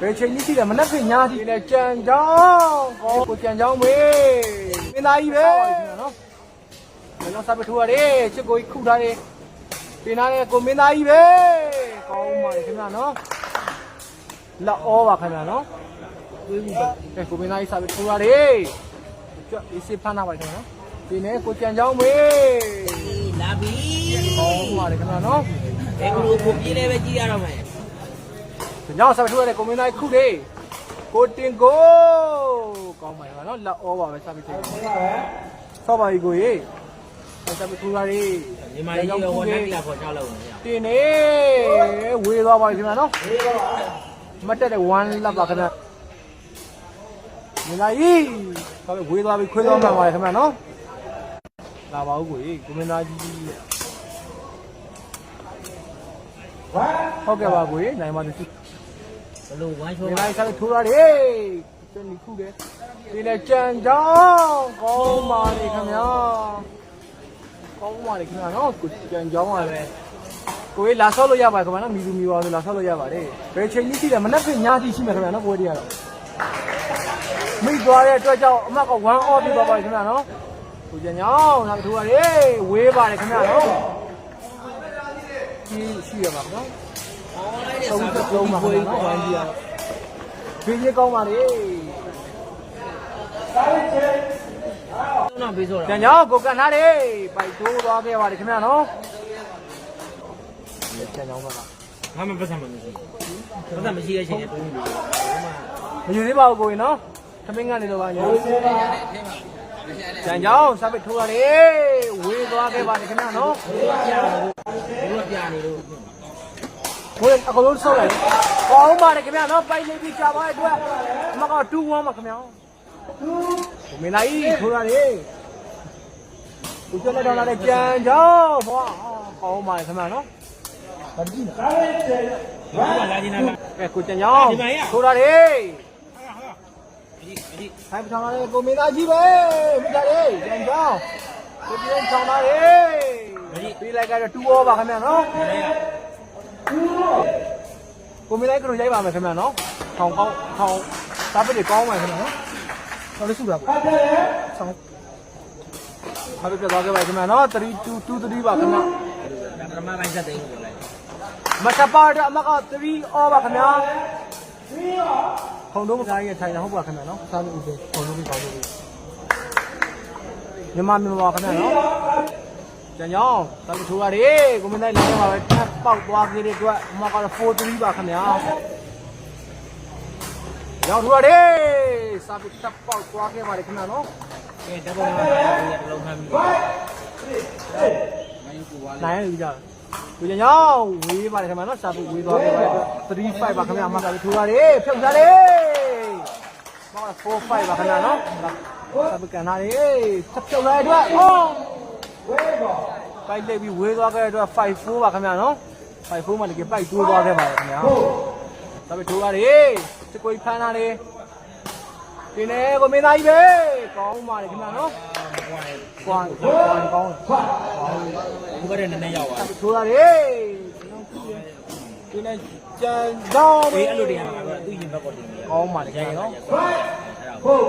ဘယ်ချိန်ကြီးရှိတယ်မနေ့ကညကြီးလဲကြံကြောင်းကောကိုကြံကြောင်းမေးမင်းသားကြီးပဲနော်မင်းတို့စပထူရတယ်ချစ်ကိုခုထားတယ်ပြင်လာတယ်ကိုမင်းသားကြီးပဲကောင်းပါလေခင်ဗျာနော်လက်ဩပါခင်ဗျာနော်တွေးပြီးပါကဲကိုမင်းသားကြီးစပထူရတယ်ကြွအေးစစ်ဖမ်းလာပါခင်ဗျာနော်ဒီနေ့ကိုကြံကြောင်းမေးလာပြီကောင်းပါလေခင်ဗျာနော်အဲကိုကိုပြေးလဲပဲကြည့်ရတော့မယ်။ ညောင်ဆက်ထွေးတဲ့ကွန်မင်းတိုင်းခုလေးကိုတင်ကိုကောင်းပါရဲ့နော်လက်ဩပါပဲစပစ်သေး။ဆော့ပါကြီးကိုရေစပစ်ထူတာလေးညီမလေးကြီးရောဝန်ထမ်းကြီးလာခေါ်ချလို့ရတင်နေဝေးသွားပါပြီခင်ဗျာနော်။မတက်တဲ့1လက်ပါခင်ဗျာ။မင်းသားကြီးဆောက်ဝေးသွားပြီခွေးသွားမှပါလေခင်ဗျာနော်။လာပါဦးကိုရေကွန်မင်းသားကြီး ဟုတ်ကဲ့ပါကိုရေနိုင်ပါသည်ဘလို့ဝိုင်းချိုးဒီလိုက်ဆက်ထိုးရတယ်ကျန်ဒီခုတယ်ဒီလေကြံကြောင်းကောင်းပါလေခင်ဗျာကောင်းပါလေခင်ဗျာနော်ကိုကြံကြောင်းပါလေကိုကြီးလာဆော့လို့ရပါခင်ဗျာနော်မီလူမီပါဆိုလာဆော့လို့ရပါတယ်ဘယ်ချိန်ကြီးရှိတယ်မနေ့ကညစီရှိမယ်ခင်ဗျာနော်ကိုကြီးကတော့မိသွားတဲ့အတွက်ကြောင့်အမက1 off ပြသွားပါခင်ဗျာနော်ကိုကြံကြောင်းလာထိုးရတယ်ဝေးပါလေခင်ဗျာနော် ရှိရှိရပါခင်ဗျာသုံးသက်လုံးပါခင်ဗျာနော်ဝိုင်းကြီးရဖေးကြီးကောင်းပါလေတော့ပေးဆိုတတော့န်ကြောင်ကိုကန်ထားလေပိုက်တိုးသွားခဲ့ပါတယ်ခင်ဗျာနော်တန်ကြောင်ပါလားဘာမှပတ်စံမမရှိပတ်စံမရှိတဲ့ချိန်နဲ့တွင်းပြီးမယူသေးပါဘူးကိုရင်နော်သမင်းကနေတော့ပါညတန်ကြောင်စပစ်ထိုးရတယ်ဝေးသွားခဲ့ပါတယ်ခင်ဗျာနော် ဘလို့ပြနေလို့ကိုရင်အကလုံးဆုပ်လိုက်ကောင်းပါတယ်ခင်ဗျာနော်ပိုက်လေးပြီးကြာပါတဲ့အတွက်အမက2-1ပါခင်ဗျာမင်းလိုက်ထိုးရတယ်ဒီကျလက်တော်လာတဲ့ကြံကြောင်ဘွာကောင်းပါတယ်ခင်ဗျာနော်ဗတိနာဘာလာနေလားကဲကိုကြံကြောင်ထိုးရတယ်ဒီဒီထိုင်ပထောင်လာတဲ့ကိုမင်းသားကြီးပဲမိသားလေးကြံကြောင်ကိုကြံထောင်လာတယ် ပြီးလိုက်ကတော့2 over ပါခင်ဗျာနော်ကိုမင်းလိုက်ကတော့ရိုက်ပါမယ်ခင်ဗျာနော်ထောင်ကောင်းထောင်စားပစ်တွေကောင်းပါခင်ဗျာနော်တော်လေးစုတာပေါ့ဆောင်းဟာပြပြသွားခဲ့ပါခင်ဗျာနော်3 2 2 3ပါခင်ဗျာပထမပိုင်းဆက်သိမ်းလို့လိုက်မတပါတော့အမက3 over ပါခင်ဗျာခုံတော့မကားရဲ့ထိုင်တာဟုတ်ပါခင်ဗျာနော်စားလို့ဦးပဲခုံတော့ပြီးကောင်းလို့မြန်မာမြန်မာပါခင်ဗျာနော် ကျန်ကြောင်းတလူထိုးရတယ်ကိုမင်းတိုင်းလည်းပါပဲထပ်ပေါက်သွားခဲ့တဲ့အတွက်အမကတော့4-3ပါခင်ဗျာရောက်ထိုးရတယ်စာပစ်ထပ်ပေါက်သွားခဲ့ပါတယ်ခင်ဗျာနော်ကဲတဘောမှာတလုံးခံပြီးနိုင်ရပြီကြာကိုကျန်ကြောင်းဝေးပါတယ်ခင်ဗျာနော်စာပစ်ဝေးသွားခဲ့ပါတယ်အတွက်3-5ပါခင်ဗျာအမကလည်းထိုးရတယ်ဖြုတ်ကြတယ်အမက4-5ပါခင်ဗျာနော်စာပစ်ကန်ထားတယ်ချက်ဖြုတ်လိုက်တဲ့အတွက်အော် ပိုက်လက်ပြီးဝေးသွားခဲ့တဲ့အတွက်5-4ပါခင်ဗျာနော်5-4မှာတကယ်ပိုက်တိုးသွားခဲ့ပါတယ်ခင်ဗျာဒါပေမဲ့ထိုးရတယ်စကွေးဖမ်းလာတယ်ဒီနေ့ကိုမင်းသားကြီးပဲကောင်းပါလေခင်ဗျာနော်ကွာကွာကောင်းတယ်ဘုကတဲ့နည်းနည်းရောက်သွားထိုးရတယ်ဒီနေ့ကြံတော့အေးအဲ့လိုတင်ရမှာကတော့သူ့ရင်ဘက်ကိုတင်နေကောင်းပါလေခင်ဗျာနော်ဟုတ်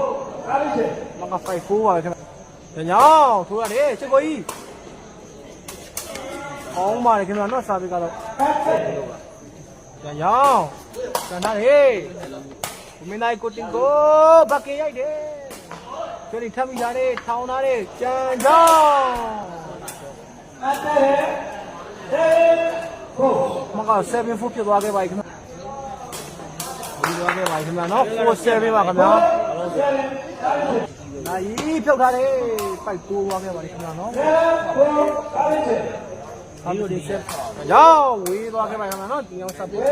မက5-4ပါလေခင်ဗျာ ညောင်းထိုးရတယ်စကွေးကောင်းပါလေခင်ဗျာနော်စာပေကတော့ကြံရောင်းကြံထားတယ်ဘမင်းတိုင်းကိုတင်ကိုဘက်ကင်ရိုက်တယ်ကျန်ထမ်းမိထားတယ်ထောင်းထားတယ်ကြံရောင်းမက7 4ဖြစ်သွားခဲ့ပါခင်ဗျာဒီသွားခဲ့ပါခင်ဗျာနော်4 7ပါခင်ဗျာ နိုင်ဖြုတ်ထားတယ်ပိုက်တိုးသွားခဲ့ပါခင်ဗျာနော်ဟာလို့ဒီဆက်ရောင်းဝေးသွားခဲ့ပါခင်ဗျာနော်ဒီအောင်စပ်ပြစပ်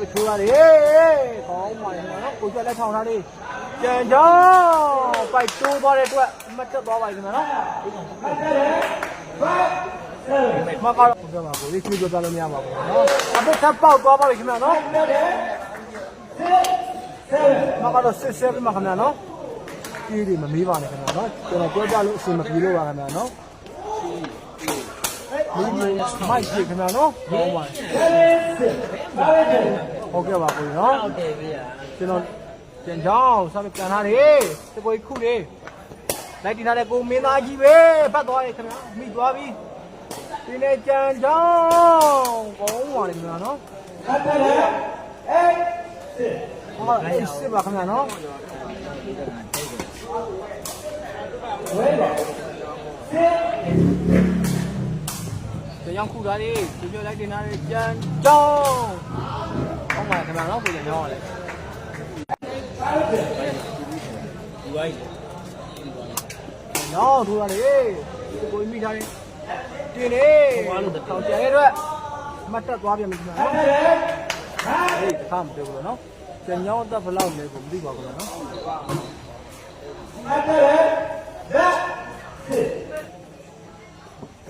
ပြထိုးရတယ်ကောင်းပါရဲ့နော်ကိုကျွတ်လက်ထောင်ထားလေးကြံကြောင်းပိုက်တိုးသွားတဲ့အတွက်မတ်တက်သွားပါခင်ဗျာနော်မကတော့ဘယ်မှာကိုလေးကြည့်ကြလို့မရပါဘူးနော်အခုထပ်ပေါက်သွားပါပြီခင်ဗျာနော် မကတော့စစ်စစ်ပြမှာခင်ဗျာနော်ကြီးတွေမမေးပါနဲ့ခင်ဗျာနော်ကျွန်တော်ပြောပြလို့အဆင်မပြေလို့ပါခင်ဗျာနော်ဒီမိုက်ကြီးခင်ဗျာနော်ကောင်းပါဟုတ်ကဲ့ပါကိုနော်ဟုတ်တယ်ဗျာကျွန်တော်ကျန်ချောင်းဆက်ပြန်ထားတယ်တကိုခုလေးလိုက်တင်ထားတဲ့ကိုမင်းသားကြီးပဲဖတ်သွားတယ်ခင်ဗျာမိသွားပြီဒီနေ့ကျန်ချောင်းကောင်းပါလေခင်ဗျာနော်ဟောအေး စစ်ပါခင်ဗျာနော်ကျန်ချောင်းခုထားတယ်ဒီလိုလိုက်တင်ထားတဲ့ကျန်ချောင်းကောင်းပါခင်ဗျာနော်ကိုကျန်ချောင်းကလည်းဒီဝိုင်းနော်ထိုးရတယ်ကိုမိထားတယ်တင်နေထောင်ပြန်ရတဲ့မတ်တက်သွားပြန်ပြီခင်ဗျာနော်ဟေးတစ်ခါမပြောဘူးနော် ကျန်ညောင်းအသက်ဘယ်လောက်လဲကိုမသိပါဘူးနော်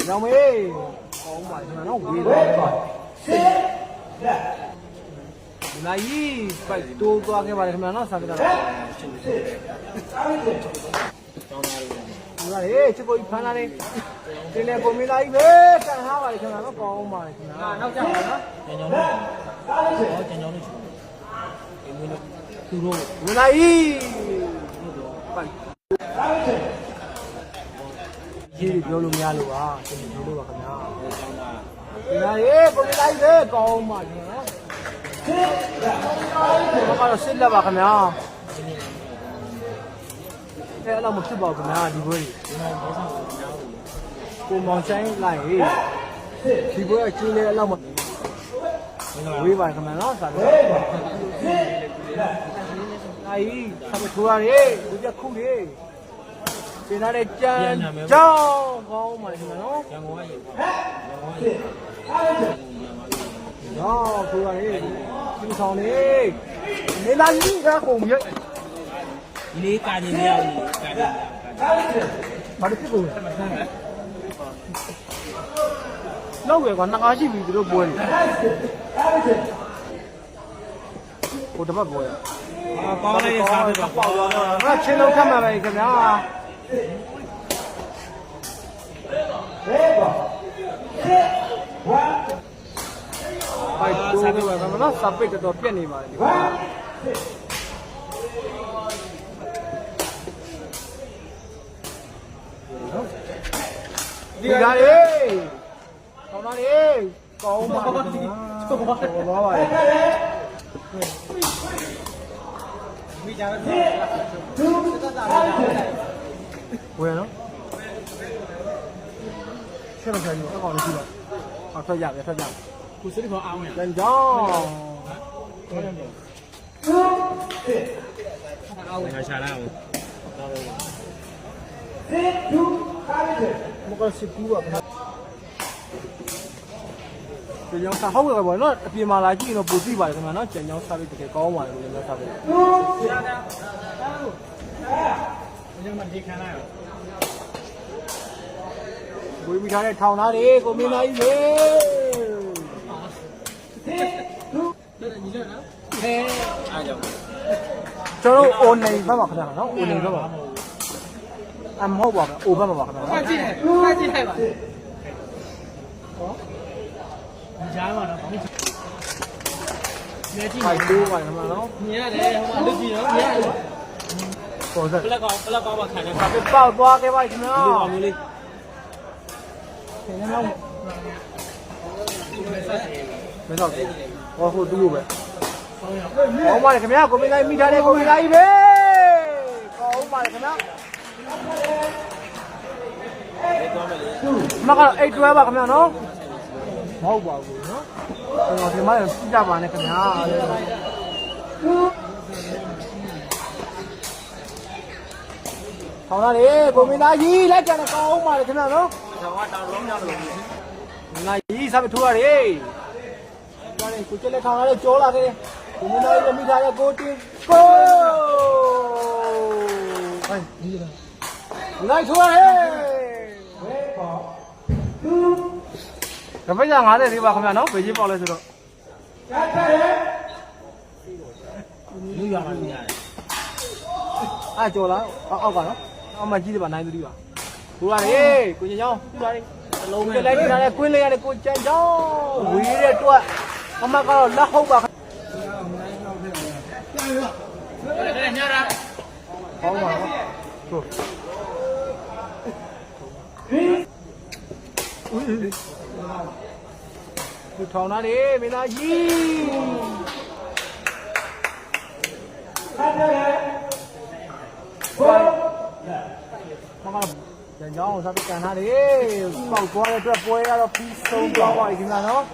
ညောင်းမေးကောင်းပါခင်ဗျာနော်ဝေးသွားပါဒီလိုက်ပိုက်တိုးသွားခဲ့ပါတယ်ခင်ဗျာနော်ဆာကတာတောင်းတာလို့ဒီကလေချစ်ကိုဖမ်းလာနေတင်လေကိုမင်းသားကြီးပဲကန်ထားပါလေခင်ဗျာနော်ကောင်းပါလေခင်ဗျာနောက်ကျပါနော်ကျန်ကြောင်းလို့ဟောကျန်ကြောင်းလို့ဒီမင်းတို့ သူတို့မင်းသားကြီးပိုက်ရေးပြောလို့မရလို့ပါတင်ပြောလို့ပါခင်ဗျာတောင်းတာဒီကလေကိုမင်းသားကြီးပဲကောင်းပါလေနော်ဘာကတော့စစ်လက်ပါခင်ဗျာအဲအဲ့တော့မဖြစ်ပါဘူးခင်ဗျာဒီဘွေးဒီမှာဘောဆောင်ကိုနားဘူးကိုမောင်ဆိုင်လိုက်ဟေးဒီဘွေးကကျင်းလေအဲ့လောက်မမင်္ဂလာဝေးပါခင်ဗျာနော်စာလို့ နိုင်ဆမ်းထိုးရတယ်ဒီချက်ခုလေးပြင်လာတဲ့ကြမ်းကြောင်းကောင်းပါလေခင်ဗျာနော်ရန်ကုန်ကရေပေါ့ရန်ကုန်ကရေနော်ထိုးရတယ်ဒီဆောင်လေးနေလာကြီးကကုန်ရဲ့ဒီလေးကာနေမရဘူးကာနေကာဘာလို့ဖြစ်ကုန်လဲလောက်ရကွာနှစ်ကားရှိပြီသူတို့ပွဲနေ ဟိုတပတ်ပွဲအာပေါင်းလိုက်စားပြီးတော့ပေါက်သွားတော့ငါချင်းလုံးခတ်မှာပဲခင်ဗျာဟိုက်တိုးနေပါတော့နော်စပစ်တော်ပြက်နေပါလေဒီကားလေးကောင်းပါလေကောင်းပါလေတော်ပါပါ လေမိကြတယ်ဝယ်နော်ဆက်လို့ဆက်ယူအကောင်လေးကြည့်လိုက်အော်ထွက်ရပြီထွက်ရပြီကိုစစ်ခေါ်အောင်ရ ကျန်ကြောင်းအောင်ငါရှာလာအောင်မကစစ်ကူပါခင်ဗျာကျန်ကြောင်းစားဟုတ်ကဲ့ပါနော်အပြင်မှာလာကြည့်ရင်တော့ပိုသိပါတယ်ခင်ဗျာနော်ကျန်ကြောင်းစားပြီးတကယ်ကောင်းပါတယ်လို့လည်းစားပြီးဒီမှာဒီခံလိုက်အောင်ဝေးမိထားတဲ့ထောင်သားတွေကိုမင်းသားကြီးလေဟဲအားကြောင့်ကျွန်တော်တို့အိုနေဘက်ပါခင်ဗျာနော်အိုနေဘက်ပါအမဟုတ်ပါဘူးအိုဘက်မှာပါခင်ဗျာနော်ကြည့်လိုက်ကြည့်လိုက်ပါဟော ဒီကြားမှာတော့ဘာမှမြင်ကြည့်ဖိုက်တိုးပါတယ်ခင်ဗျာနော်မြင်ရတယ်ဟိုမှာလူကြည့်နော်မြင်ရတယ်ပေါ်ဆက်ပလက်ကောင်ပလက်ကောင်မှာခံတယ်ပါပေါက်သွားခဲ့ပါခင်ဗျာဒီလိုကောင်လေးခင်ဗျာနော်မင်းတော့ဟောဟိုတူပဲဆောင်းရကောင်းပါလေခင်ဗျာကိုမင်းသားမိထားတဲ့ကိုမင်းသားကြီးပဲကောင်းပါလေခင်ဗျာလေးသွားမယ်လေမကတော့အိတ်တွဲပါခင်ဗျာနော် မဟုတ်ပါဘူးနော်ကျွန်တော်ဒီမှာပြကြပါနဲ့ခင်ဗျာထောင်းလာလေကိုမင်းသားကြီးလက်ကြံကောင်းပါလေခင်ဗျာနော်ဆောင်းကတောင်လုံးရောက်လို့နိုင်ကြီးစားမထိုးရတယ်။ဒါနဲ့ကိုကျက်လက်ထောင်လာတဲ့ကြောလာခဲ့တယ်။ကိုမင်းသားကြီးမိထားတဲ့ကိုတင်ကိုဟိုင်းဒီလား။လိုက်ထိုးရတယ်။ဝဲပေါ့။ ဒါပိတ်ရ50လေးပါခင်ဗျာနော်။ဘေးကြီးပေါက်လဲဆိုတော့လူရမှာမြင်ရတယ်အားကြောလာအောက်ကနော်။အောက်မှာကြီးတယ်ပါနိုင်သူဒီပါ။ထိုးရတယ်ကိုကျင်ချောင်းထိုးရတယ်အလုံး။မဲ့ကိုလိုက်ထားတဲ့ကွင်းလေးရတဲ့ကိုကျန်ချောင်းဝေးတဲ့တွက်အမကတော့လက်ဟုတ်ပါခင်တယ်ညရာကောင်းပါတော့ဟုတ် ဦးဒီထောင်းသားလေမင်းသားကြီးမမရန်ကြောင်းစားပကန်သားလေပောက်သွားတဲ့အတွက်ပွဲရတော့ပြီးဆုံးသွားပါပြီခင်ဗျာနော်